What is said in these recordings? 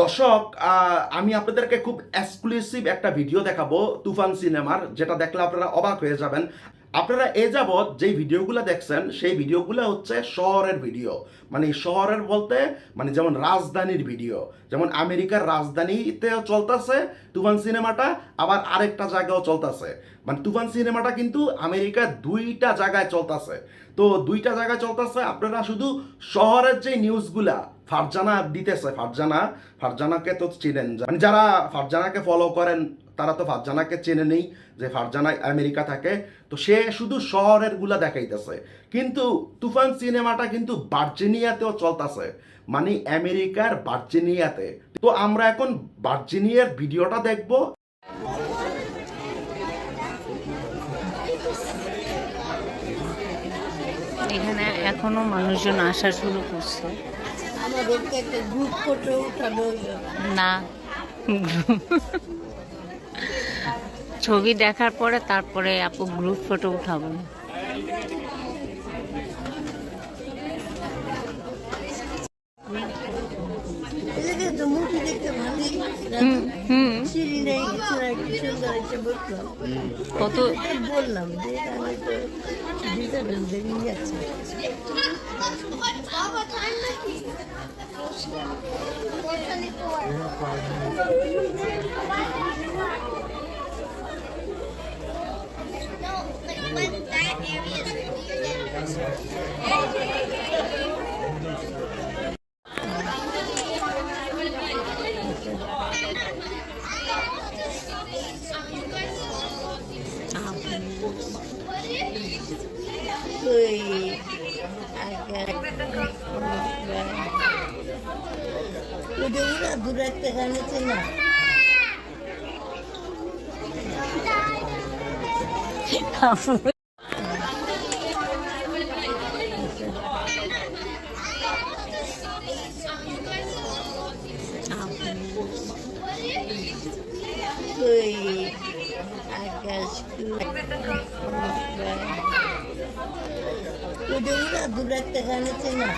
দর্শক আমি আপনাদেরকে খুব এক্সক্লুসিভ একটা ভিডিও দেখাবো তুফান সিনেমার, যেটা দেখলে আপনারা অবাক হয়ে যাবেন। আপনারা এ যাবৎ যেই ভিডিওগুলো দেখছেন, সেই ভিডিওগুলো হচ্ছে শহরের ভিডিও। মানে শহরের বলতে মানে যেমন রাজধানীর ভিডিও। যেমন আমেরিকার রাজধানীতেও চলতেছে তুফান সিনেমাটা, আবার আরেকটা জায়গাও চলতেছে। মানে তুফান সিনেমাটা কিন্তু আমেরিকার দুইটা জায়গায় চলতেছে। তো দুইটা জায়গায় চলতেছে, আপনারা শুধু শহরের যে নিউজগুলা, ফারজানা দিতেছে, ফারজানা, ফারজানাকে তো চিনেন মানে যারা ফারজানাকে ফলো করেন তারা তো ফারজানাকে চেনে নেই যে ফারজানা আমেরিকা থাকে। তো সে শুধু শহরেরগুলা দেখাইতেছে। কিন্তু তুফান সিনেমাটা কিন্তু ভার্জিনিয়াতেও চলতেছে। মানে আমেরিকার ভার্জিনিয়াতে। তো আমরা এখন ভার্জিনিয়ার ভিডিওটা দেখব। এখানে এখনও মানুষজন আসা শুরু করছে। আমাদেরকে একটা গ্রুপ ফটো উঠানো না। ছবি দেখার পরে তারপরে আপু গ্রুপ ফটো উঠাবো। এদিকে তো মুভি দেখতে ভালোই হুম হুম সিঁড়ি নেই কিছু নাই কি সুন্দর এসে বসলাম কত বললাম যে আমি তো ডিজাইন বেরিয়ে যাচ্ছে ওই আগে ওটা ওরা দূর একটা গান আছে না আপু ওই আকাশ দূর একটা গান আছে না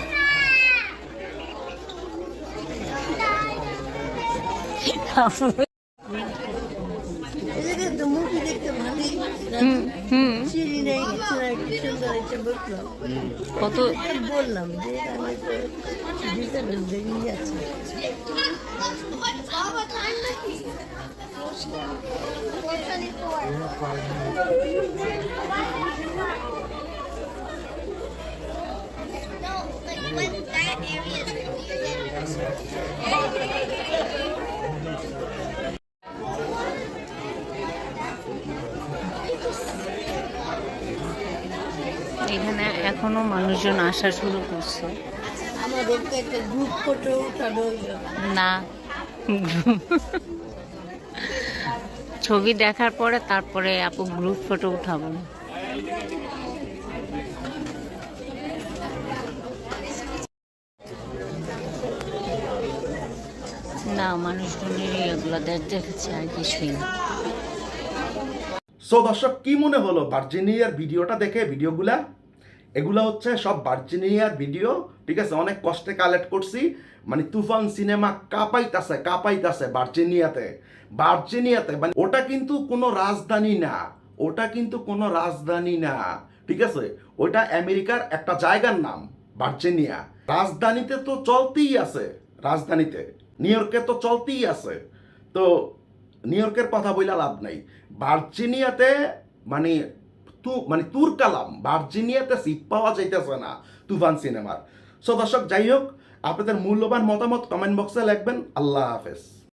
মুভি দেখতে ভালোই সিঁড়ি নেই কিছু নাই কি সুন্দর কত বললাম যে আমি ডিজাইন বেরিয়ে যাচ্ছে এখানে এখনও মানুষজন আসা শুরু করছে। আমাদেরকে একটা গ্রুপ ফটো উঠানো না। ছবি দেখার পরে তারপরে আপু গ্রুপ ফটো উঠাবো। না কি মনে হলো ভিডিওটা দেখে, ভিডিওগুলা? হচ্ছে সব ভিডিও ঠিক আছে? অনেক কষ্টে কালেক্ট করছি। মানে তুফান সিনেমা কাঁপাইতাছে কাঁপাইতাছে ভার্জিনিয়াতে ভার্জিনিয়াতে মানে ওটা কিন্তু কোনো রাজধানী না। ওটা কিন্তু কোনো রাজধানী না, ঠিক আছে? ওটা আমেরিকার একটা জায়গার নাম ভার্জিনিয়া রাজধানীতে তো চলতেই আছে, রাজধানীতে। নিউ ইয়র্কে তো চলতেই আছে। তো নিউ ইয়র্কের কথা বইলা লাভ নাই। ভার্জিনিয়াতে মানে তু মানে তুর কালাম, ভার্জিনিয়াতে সিপ পাওয়া যাইতেছে না তুফান সিনেমার। সো দর্শক, যাই হোক, আপনাদের মূল্যবান মতামত কমেন্ট বক্সে লিখবেন। আল্লাহ হাফেজ।